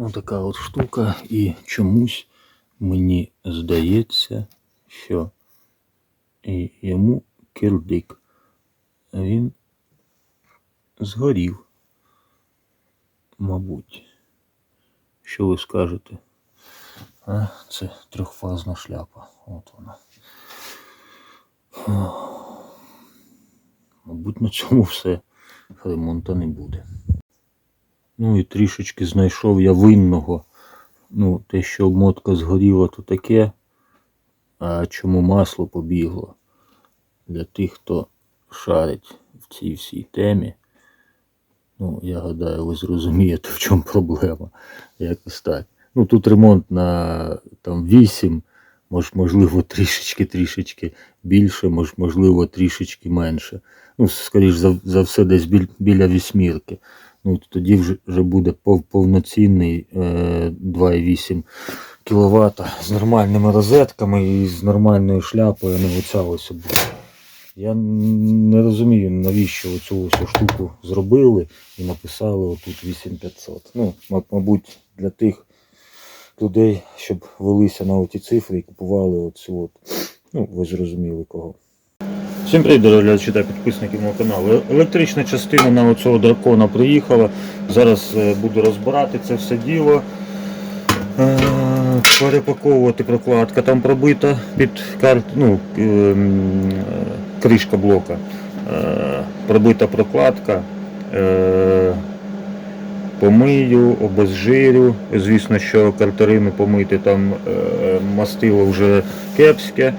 Ось така от штука, і чомусь мені здається, що йому кирдик. Він згорів. Мабуть. Що ви скажете? А, це трьохфазна шляпа. От вона. Мабуть, на цьому все. Ремонту не буде. Ну і трішечки знайшов я винного. Ну, те, що обмотка згоріла, то таке. А чому масло побігло? Для тих, хто шарить в цій всій темі. Ну, я гадаю, ви зрозумієте, в чому проблема. Якось так. Ну, тут ремонт на там 8, мож, можливо, трішечки-трішечки більше, мож, можливо, трішечки менше. Ну, скоріш за, за все, десь біль, біля вісьмірки. Ну, і тоді вже, вже буде пов, повноцінний е, 2,8 кВт з нормальними розетками і з нормальною шляпою, не оця ось буде. Я не розумію, навіщо цю всю штуку зробили і написали отут 8500. Ну, мабуть, для тих людей, щоб велися на оті цифри і купували оцю от. Ну, ви зрозуміли кого. Всім привіт, дорогі та підписники мого каналу. Електрична частина на оцього дракона приїхала. Зараз е, буду розбирати це все діло. Е, Перепаковувати прокладка там пробита під карт, ну, е, м, е, кришка блока. Пробита прокладка. Помию, обезжирю. Звісно, що картерину помити там мастило вже кепське.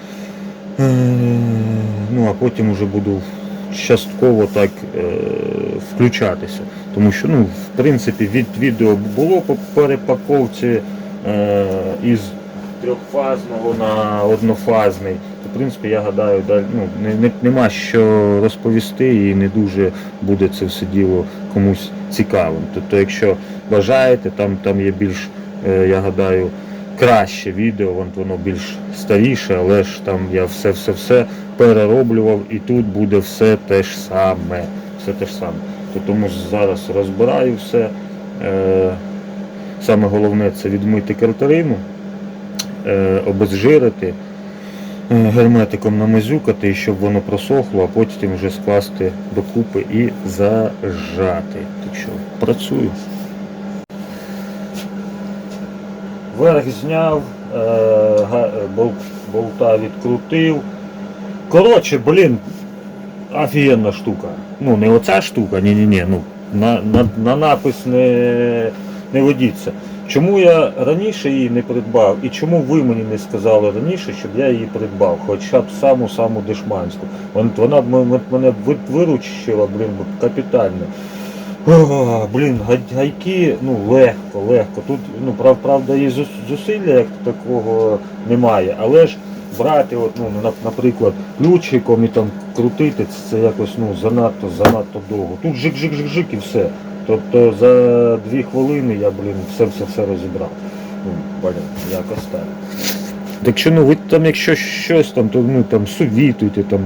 Ну, а потім вже буду частково так е, включатися. Тому що, ну, в принципі, від відео було по перепаковці е, із трьохфазного на однофазний. В принципі, я гадаю, далі, ну, не, не, нема що розповісти і не дуже буде це все діло комусь цікавим. Тобто, якщо бажаєте, там, там є більш, е, я гадаю, краще відео, воно більш старіше, але ж там я все-все-все перероблював і тут буде все те ж саме. Все те ж саме. То тому зараз розбираю все. Е, саме головне це відмити картерину, е, обезжирити, е, герметиком намазюкати, щоб воно просохло, а потім вже скласти докупи і зажати. Так що працюю. Верх зняв, е, е, бол- болта відкрутив. Коротше, блін, офігенна штука. Ну, не оця штука, ні-ні-ні. Ну, на, на, на напис не, не ведіться. Чому я раніше її не придбав і чому ви мені не сказали раніше, щоб я її придбав, хоча б саму-саму дешманську. Вона б мене ви- виручила, блін, капітально. О, блін, гайки, ну легко, легко. Тут, ну, прав, правда, і зусилля як такого немає, але ж брати, от, ну, наприклад, ключиком і там крутити, це, якось ну, занадто, занадто довго. Тут жик-жик-жик-жик і все. Тобто за дві хвилини я, блін, все-все-все розібрав. Ну, блін, якось так. Так що ну ви там, якщо щось там, то ну там совітуйте, там,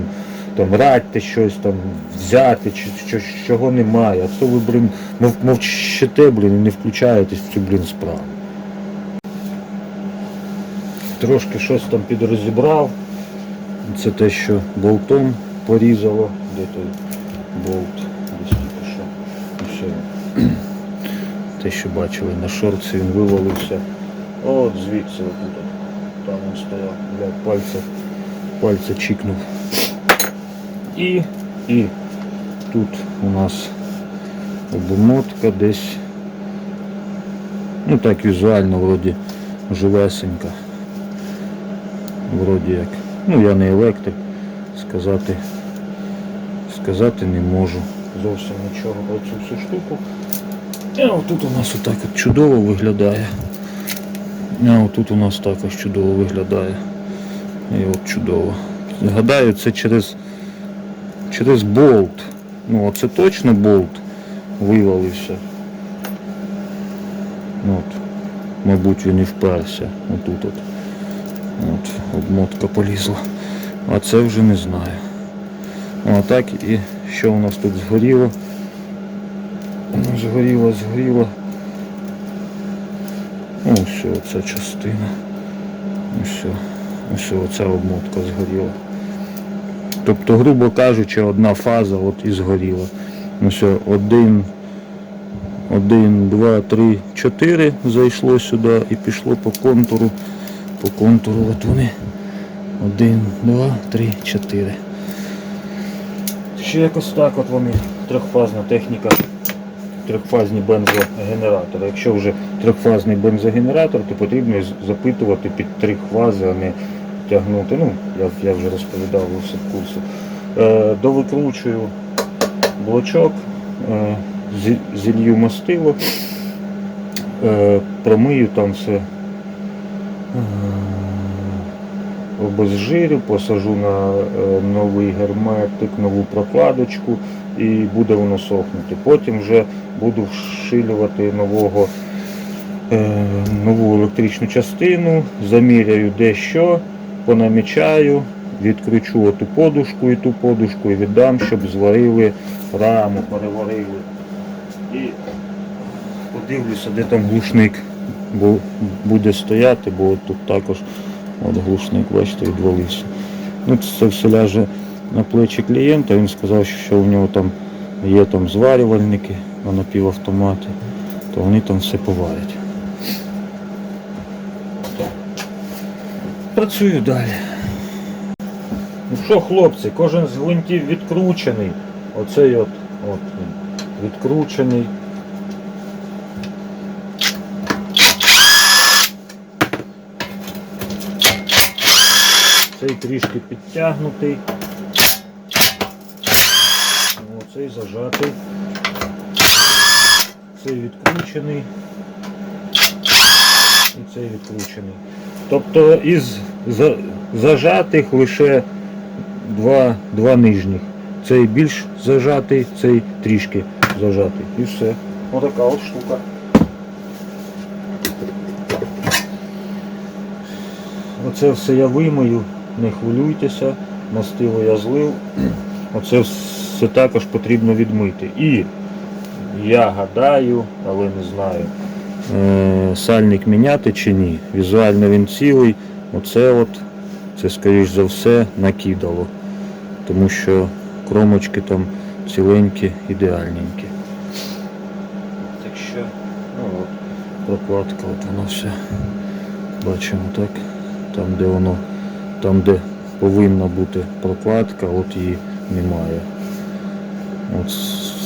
там радьте щось там взяти, чи, що, чого немає. А то ви, блін, мов, мовчите, блін, і не включаєтесь в цю, блін, справу. Трошки щось там підрозібрав. Це те, що болтом порізало. Де той болт? Десь. І все. Те, що бачили на шорці, він вивалився. От звідси отут. Там він стояв, блядь, пальця, пальця чікнув. І, і тут у нас обмотка десь. Ну так візуально вроді живесенька. Вроді як. Ну я не електрик, сказати, сказати не можу. Зовсім нічого про цю всю штуку. А отут у нас отак от чудово виглядає. А отут у нас також чудово виглядає. І от чудово. Гадаю, це через, через болт. Ну оце точно болт вивалився. От. Мабуть він і вперся. Отут от. От, обмотка полізла. А це вже не знаю. А так і що у нас тут згоріло? Ну, Згоріло, згоріло. Ну, все, ця частина. Все, все, оця обмотка згоріла. Тобто, грубо кажучи, одна фаза от і згоріла. Ну все, один, один, два, три, чотири зайшло сюди і пішло по контуру. По контуру от вони. Один, два, три, чотири. Ще якось так от вони. Трьохфазна техніка. Трьохфазні бензогенератори. Якщо вже трьохфазний бензогенератор, то потрібно запитувати під три фази, а не тягнути. Ну, я, я вже розповідав ви все. Е, довикручую блочок, е, зі- зілью мастило, е, промию там все. Е, обезжирю, посажу на е, новий герметик, нову прокладочку і буде воно сохнути. Потім вже буду вшилювати нового, е, нову електричну частину, заміряю де що, понамічаю, відкручу оту подушку і ту подушку і віддам, щоб зварили раму, переварили. І подивлюся, де там глушник буде стояти, бо от тут також от глушник, бачите, відвалився. Ну, це все ляже на плечі клієнта. Він сказав, що у нього там є там зварювальники на напівавтомати, то вони там все поварять. Працюю далі. Ну що, хлопці, кожен з гвинтів відкручений. Оцей от, от він відкручений. Цей трішки підтягнутий. О, цей зажатий. Цей відкручений. І цей відкручений. Тобто із зажатих лише два, два нижніх. Цей більш зажатий, цей трішки зажатий. І все. Отака от штука. Оце все я вимию, не хвилюйтеся, мастило я злив. Оце все також потрібно відмити. І я гадаю, але не знаю, е, сальник міняти чи ні. Візуально він цілий. Оце от, це скоріш за все накидало. Тому що кромочки там ціленькі, ідеальненькі. Так що, ну от, прокладка, от воно все. Бачимо так. Там, де воно, там, де повинна бути прокладка, от її немає. От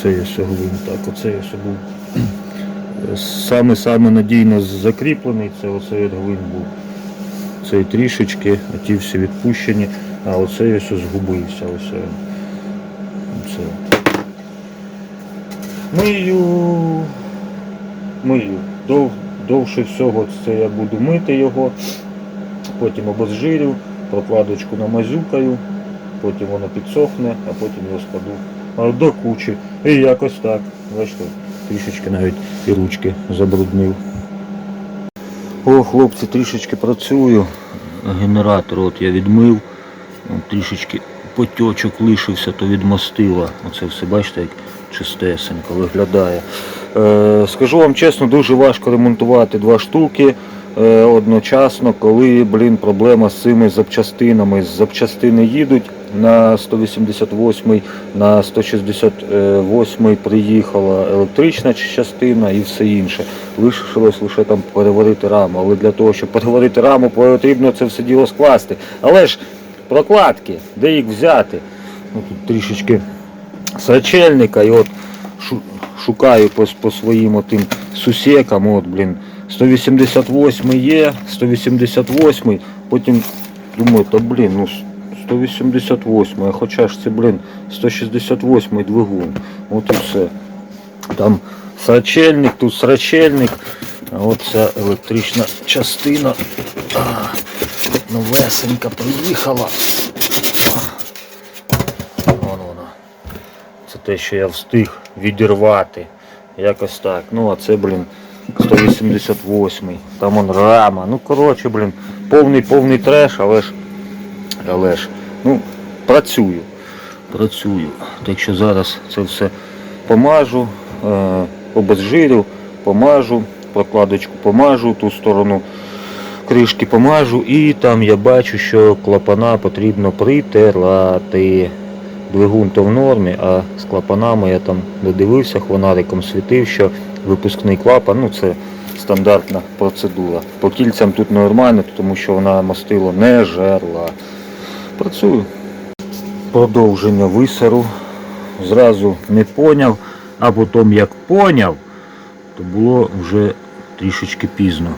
це є гвинт, так, оце є був. Саме саме надійно закріплений, це оцей гвинт був. Цей трішечки, а ті всі відпущені, а оцей ось згубився. Ось. Оце. Мию, мию. Дов, довше всього це я буду мити його потім обезжирю, прокладочку намазюкаю, потім воно підсохне, а потім його складу до кучі. І якось так. Бачите, трішечки навіть і ручки забруднив. О, хлопці, трішечки працюю. Генератор от я відмив. Трішечки потьочок лишився, то відмостила. Оце все, бачите, як чистесенько виглядає. Е, скажу вам чесно, дуже важко ремонтувати два штуки е, одночасно, коли, блін, проблема з цими запчастинами. Запчастини їдуть на 188, на 168 приїхала електрична частина і все інше. Лишилось лише там переварити раму. Але для того, щоб переварити раму, потрібно це все діло скласти. Але ж прокладки, де їх взяти? Ну, тут трішечки сачельника і от шукаю по, по своїм отим сусекам, от, блін, 188 є, 188, потім думаю, та блін, ну 188, хоча ж це, блін, 168 двигун. От і все. Там срачельник, тут срачельник, а от ця електрична частина. А, новесенька приїхала. Вон вона. Це те, що я встиг відірвати. Якось так. Ну а це, блін, 188. Там он рама. Ну коротше, блін, повний повний треш, але ж. Але ж. Ну, працюю. Працюю. Так що зараз це все помажу, е, обезжирю, помажу прокладочку помажу, ту сторону кришки помажу, і там я бачу, що клапана потрібно притирати. Двигун то в нормі, а з клапанами я там додивився, хвонариком світив, що випускний клапан, ну це стандартна процедура. По кільцям тут нормально, тому що вона мастило не жерла. Працюю. Продовження висеру. Зразу не поняв, а потім як поняв, то було вже трішечки пізно.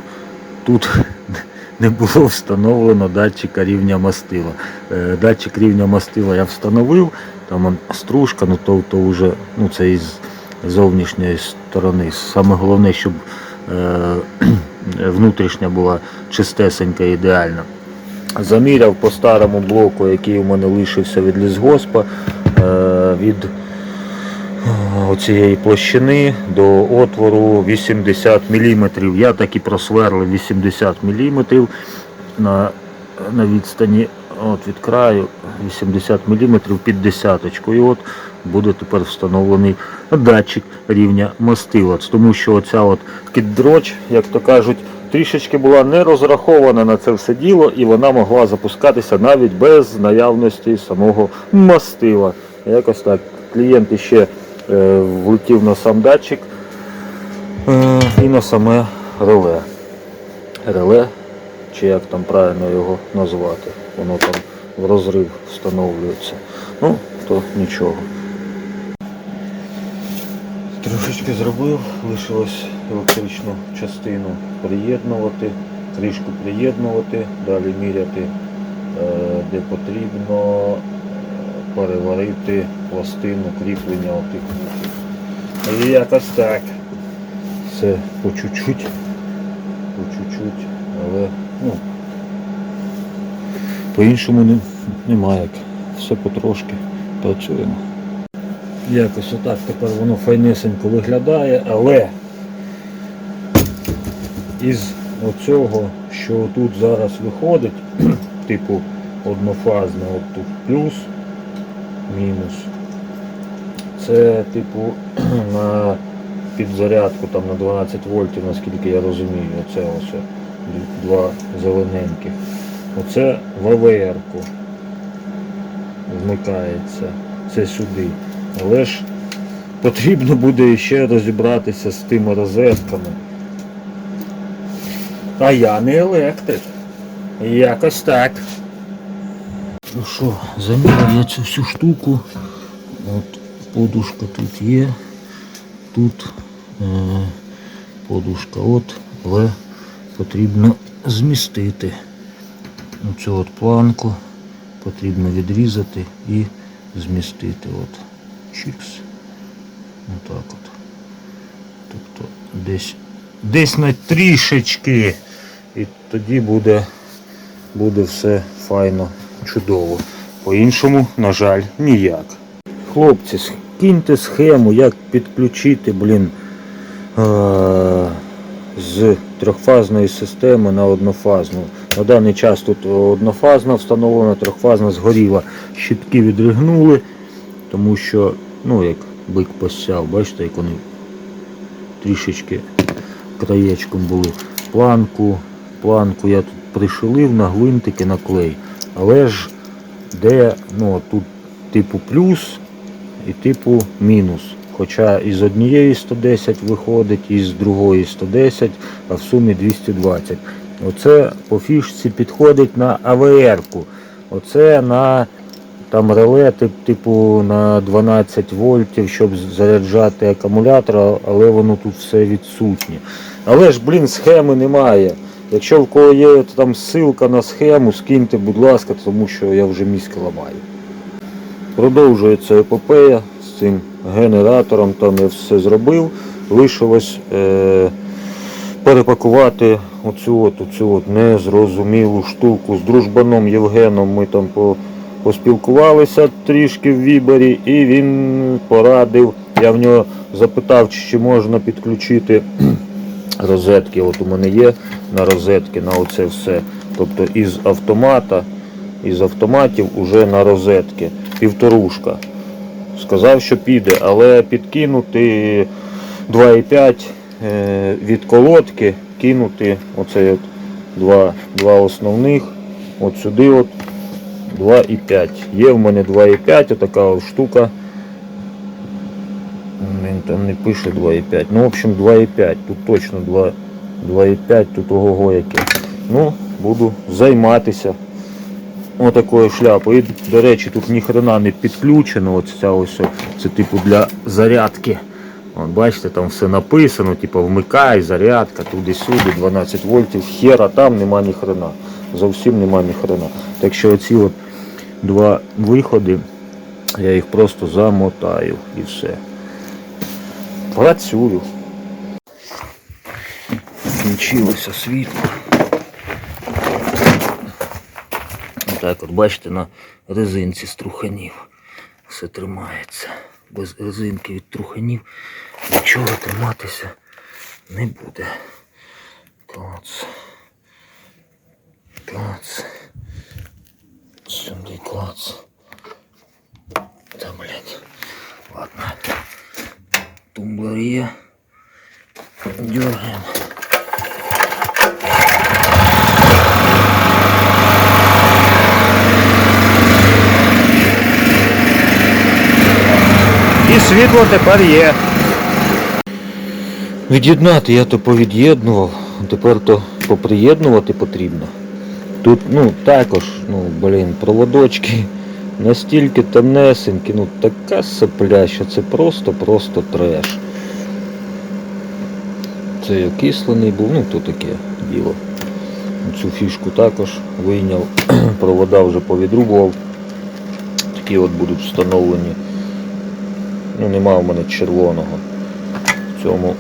Тут не було встановлено датчика рівня мастила. Е, Датчик рівня мастила я встановив, там стружка, ну то, то вже ну, це із зовнішньої сторони. Саме головне, щоб е, внутрішня була чистесенька, ідеальна. Заміряв по старому блоку, який у мене лишився від лісгоспа, е, від оцієї площини до отвору 80 мм. Я так і просверлив 80 мм на, на відстані от від краю 80 мм під десяточку. І от буде тепер встановлений датчик рівня мастила. Тому що оця от кіддроч, як то кажуть, трішечки була не розрахована на це все діло, і вона могла запускатися навіть без наявності самого мастила. Якось так. Клієнт іще е, влетів на сам датчик е, і на саме реле. Реле, чи як там правильно його назвати, воно там в розрив встановлюється. Ну, то нічого. Трошечки зробив, лишилось електричну частину приєднувати, кришку приєднувати, далі міряти, е, де потрібно е, переварити пластину кріплення отих вухів. І якось так. Все по чуть-чуть, по чуть-чуть, але ну, по-іншому не, немає як. Все потрошки працюємо. Якось отак тепер воно файнесенько виглядає, але із оцього, що тут зараз виходить, типу однофазне, от тут плюс, мінус. Це типу на підзарядку там на 12 вольтів, наскільки я розумію, оце ось два зелененьких. Оце в АВР-ку вмикається. Це сюди. Але ж потрібно буде ще розібратися з тими розетками. А я не електрик. Якось так. Ну що, заміряв я цю всю штуку. От подушка тут є. Тут е, подушка от, але потрібно змістити. Оцю от планку потрібно відрізати і змістити. От. Чікс. Отак от. Тобто десь десь на трішечки. І тоді буде, буде все файно, чудово. По-іншому, на жаль, ніяк. Хлопці, скиньте схему, як підключити, блін, е- з трьохфазної системи на однофазну. На даний час тут однофазна встановлена, трьохфазна згоріла. Щитки відригнули, тому що, ну як бик посяв, бачите, як вони трішечки краєчком були. Планку, планку я тут пришилив на гвинтики на клей. Але ж де ну, тут типу плюс і типу мінус. Хоча із однієї 110 виходить, із другої 110, а в сумі 220. Оце по фішці підходить на АВР-ку. Оце на там реле, типу на 12 вольтів, щоб заряджати акумулятор, але воно тут все відсутнє. Але ж, блін, схеми немає. Якщо в кого є там ссылка на схему, скиньте, будь ласка, тому що я вже мізки ламаю. Продовжується епопея з цим генератором, там я все зробив. Лишилось е, перепакувати оцю от, оцю от незрозумілу штуку з дружбаном Євгеном. Ми там по, поспілкувалися трішки в Вібері, і він порадив. Я в нього запитав, чи можна підключити розетки. От у мене є на розетки, на оце все. Тобто із автомата, із автоматів уже на розетки. Півторушка. Сказав, що піде, але підкинути 2,5 е, від колодки кинути оце от два, два основних. От сюди от 2,5. Є в мене 2,5, отака от штука. Він там не пише 2,5. Ну, в общем, 2,5. Тут точно 2,5, тут ого яке. Ну, буду займатися отакою шляпою. І, до речі, тут ніхрена не підключено. От ця ось, це типу для зарядки. От, бачите, там все написано, типу вмикай, зарядка, туди-сюди, 12 вольтів, хера там нема ні хрена. Зовсім нема ні хрена. Так що оці от два виходи, я їх просто замотаю і все. Працюю. Включилося світло. Так от бачите, на резинці з труханів все тримається. Без резинки від труханів нічого триматися не буде. Клац. Клац. Сюди клац. Та блядь. Ладно. Тумблер є. Дергаємо. І світло тепер є. Від'єднати я то повід'єднував, тепер то поприєднувати потрібно. Тут ну також, ну блін, проводочки настільки тонесенькі, ну така сопля, що це просто-просто треш. Це окислений був, ну то таке діло. Цю фішку також вийняв, провода вже повідрубував. Такі от будуть встановлені. Ну, нема в мене червоного. В цьому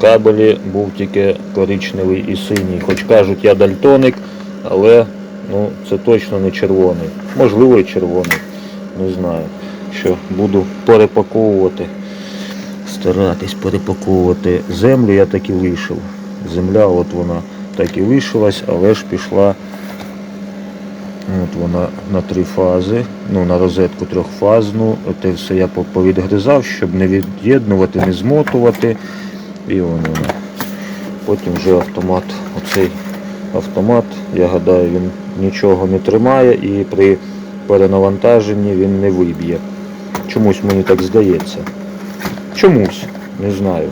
кабелі був тільки коричневий і синій. Хоч кажуть, я дальтоник, але ну, це точно не червоний. Можливо і червоний. Не знаю. Що буду перепаковувати, старатись перепаковувати землю, я так і лишив. Земля от вона так і лишилась, але ж пішла От вона на три фази, ну на розетку трьохфазну. Те все я по- повідгризав, щоб не від'єднувати, не змотувати. І воно. Потім вже автомат. Оцей автомат, я гадаю, він нічого не тримає і при перенавантаженні він не виб'є. Чомусь мені так здається. Чомусь, не знаю.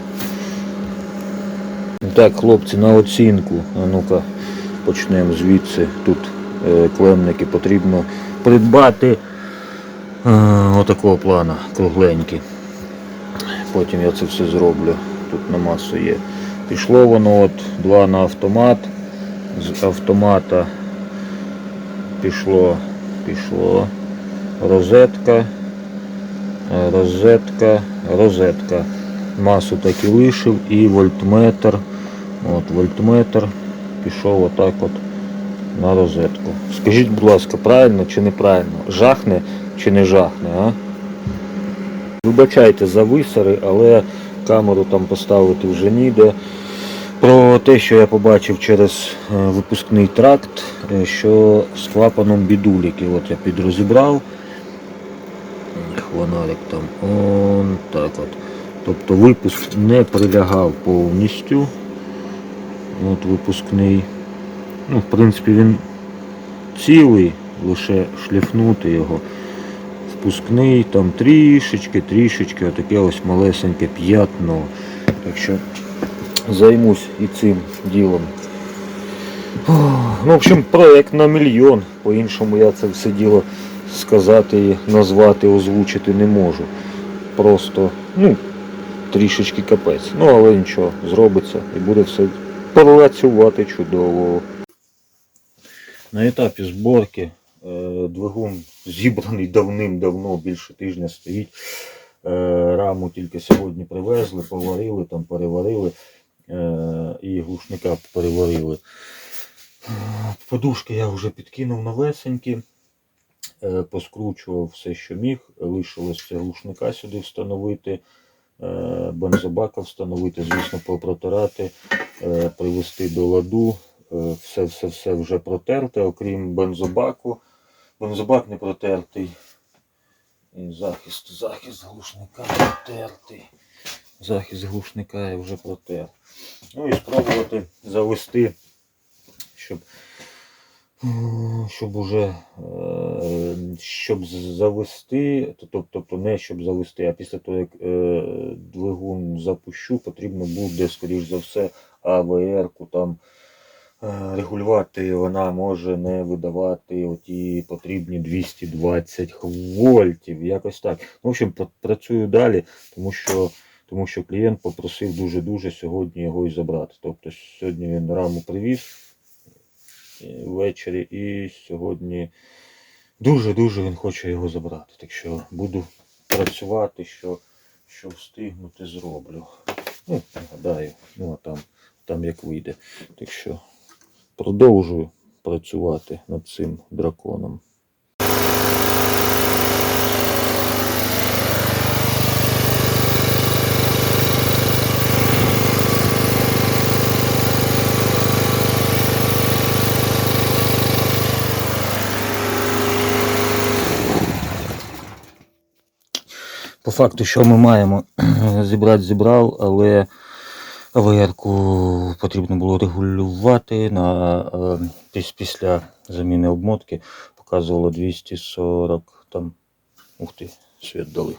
Так, хлопці, на оцінку. А ну-ка, почнемо звідси. Тут е, клемники потрібно придбати е, отакого плана, кругленькі. Потім я це все зроблю. Тут на масу є. Пішло воно от два на автомат. З автомата пішло, пішло розетка, розетка, розетка. Масу так і лишив і вольтметр. От вольтметр пішов отак от на розетку. Скажіть, будь ласка, правильно чи неправильно? Жахне чи не жахне, а? Вибачайте за висари, але камеру там поставити вже ніде. Про те, що я побачив через е, випускний тракт, е, що з клапаном бідуліки. От я підрозібрав. Хвонарик там. Он так от. Тобто випуск не прилягав повністю. От випускний. Ну, в принципі, він цілий, лише шліфнути його. Впускний, там трішечки, трішечки, отаке ось малесеньке п'ятно. Так що займусь і цим ділом. Ну, в общем, проект на мільйон. По-іншому я це все діло сказати, назвати, озвучити не можу. Просто, ну, трішечки капець. Ну, але нічого, зробиться і буде все працювати чудово. На етапі зборки е, двигун зібраний давним-давно, більше тижня стоїть. Е, раму тільки сьогодні привезли, поварили, там переварили і глушника переварили. Е, Подушки я вже підкинув новесенькі, е, поскручував все, що міг. Лишилось глушника сюди встановити, е, бензобака встановити, звісно, попротирати, е, привести до ладу. Е, Все, все, все вже протерте, окрім бензобаку. Бензобак не протертий. І захист, захист глушника протертий. Захист глушника я вже протер. Ну і спробувати завести, щоб, щоб уже е, щоб завести, тобто, не щоб завести, а після того, як е, двигун запущу, потрібно буде, скоріш за все, АВР-ку там е, регулювати, вона може не видавати оті потрібні 220 вольтів. Якось так. Ну, в общем, працюю далі, тому що, тому що клієнт попросив дуже-дуже сьогодні його і забрати. Тобто сьогодні він раму привіз ввечері і сьогодні дуже-дуже він хоче його забрати. Так що буду працювати, що, що встигнути, зроблю. Ну, гадаю, ну а там, там як вийде. Так що продовжую працювати над цим драконом. По факту, що ми маємо зібрати, зібрав, але АВР-ку потрібно було регулювати на е, після заміни обмотки. Показувало 240 там. Ух ти, світ дали.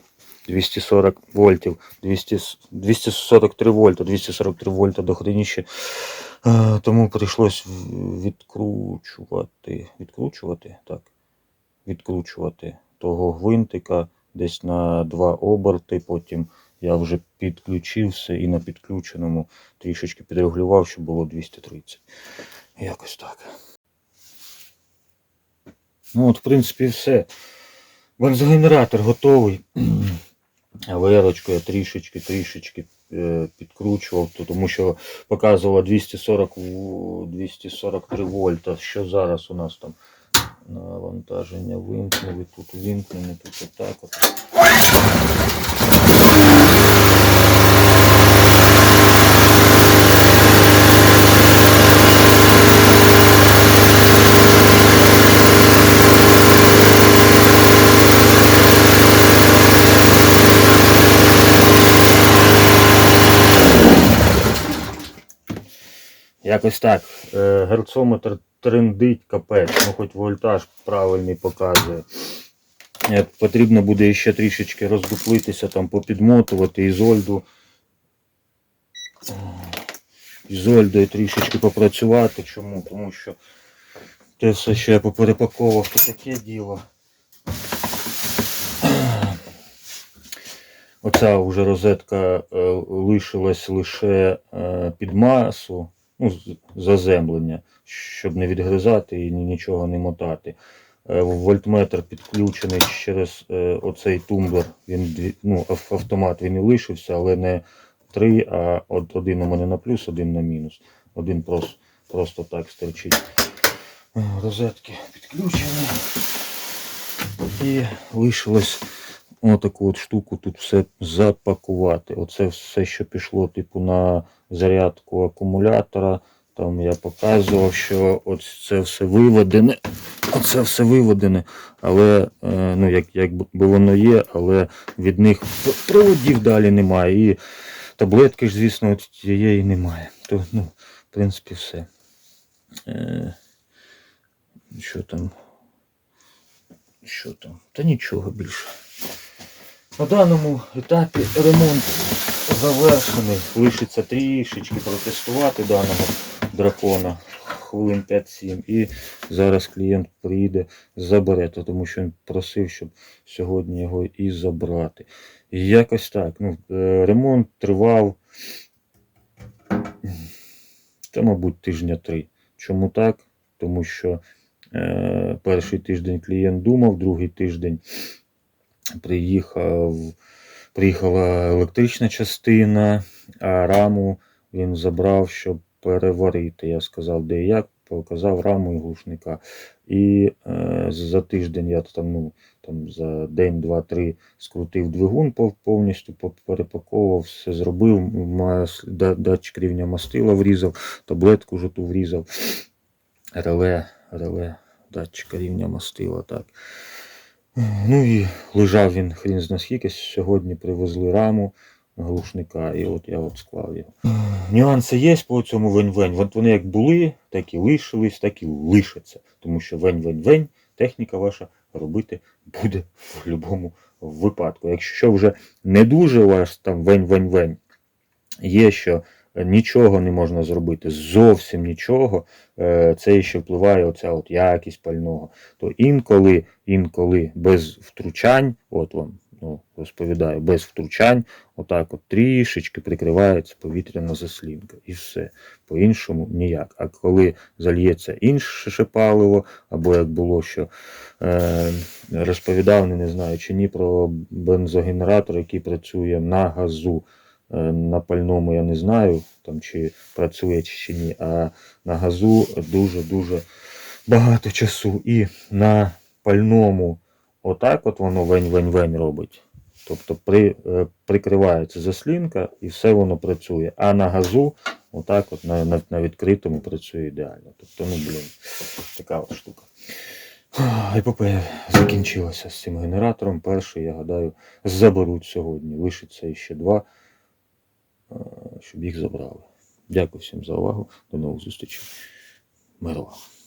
240 вольтів, 200, 243 вольта, 243 вольта до хреніще. Е, тому прийшлось відкручувати. Відкручувати? Так. Відкручувати того гвинтика десь на два оберти. Потім я вже підключився і на підключеному трішечки підрегулював, щоб було 230. Якось так. Ну от, в принципі, все. Бензогенератор готовий. АВРочку я трішечки, трішечки е, підкручував, тому що показувало 240, 243 вольта. Що зараз у нас там? Навантаження вимкнули, тут вимкнено, тут отак от. Якось так. Е, Герцометр трендить капець, ну хоч вольтаж правильний показує. Е, Потрібно буде ще трішечки роздуплитися, там попідмотувати ізольду. Е, Ізольдою трішечки попрацювати. Чому? Тому що те все, що я поперепаковував, то таке діло. Оця вже розетка е, лишилась лише під масу, ну, заземлення, щоб не відгризати і нічого не мотати. Е, Вольтметр підключений через е, оцей тумблер. Він ну, автомат він і лишився, але не три, а од- один у мене на плюс, один на мінус. Один просто, просто так стерчить. Е, Розетки підключені. І лишилось отаку от штуку тут все запакувати. Оце все, що пішло, типу, на зарядку акумулятора. Там я показував, що от це все виведене. Оце все виведене, але е, ну, як, як би воно є, але від них проводів далі немає. І таблетки ж, звісно, от тієї немає. То, ну, в принципі, все. Е, що там? Що там? Та нічого більше. На даному етапі ремонт завершений. Лишиться трішечки протестувати даного дракона хвилин 5-7. І зараз клієнт приїде, забере, тому що він просив, щоб сьогодні його і забрати. І якось так. Ну, е, ремонт тривав, та, мабуть, тижня три. Чому так? Тому що е, перший тиждень клієнт думав, другий тиждень приїхав, приїхала електрична частина, а раму він забрав, щоб переварити. Я сказав, де і як, показав раму і глушника. І е, за тиждень я там, ну, там за день, два-три скрутив двигун повністю, по- перепаковував, все зробив, мас- датчик рівня мастила врізав, таблетку вже ту врізав, реле, реле, датчика рівня мастила, так. Ну і лежав він хрін зна скільки. Сьогодні привезли раму. глушника, і от я от склав його. Нюанси є по цьому вень-вень. От вони як були, так і лишились, так і лишаться. Тому що вень-вень-вень техніка ваша робити буде в будь-якому випадку. Якщо вже не дуже у вас там вень-вень-вень, є що нічого не можна зробити, зовсім нічого, е, це ще впливає оця от якість пального. То інколи, інколи без втручань, от вам ну, розповідаю, без втручань, отак от трішечки прикривається повітряна заслінка. І все. По-іншому ніяк. А коли зальється інше паливо, або як було, що е, розповідав, не знаю чи ні, про бензогенератор, який працює на газу. Е, На пальному я не знаю, там чи працює чи ні, а на газу дуже-дуже багато часу. І на пальному отак от воно вень-вень-вень робить. Тобто при, е, прикривається заслінка і все воно працює. А на газу, отак от на, на, на відкритому працює ідеально. Тобто, ну блін, така от штука. Епопея закінчилася з цим генератором. Перший, я гадаю, заберуть сьогодні. Лишиться ще два, щоб їх забрали. Дякую всім за увагу. До нових зустрічей. Миру вам.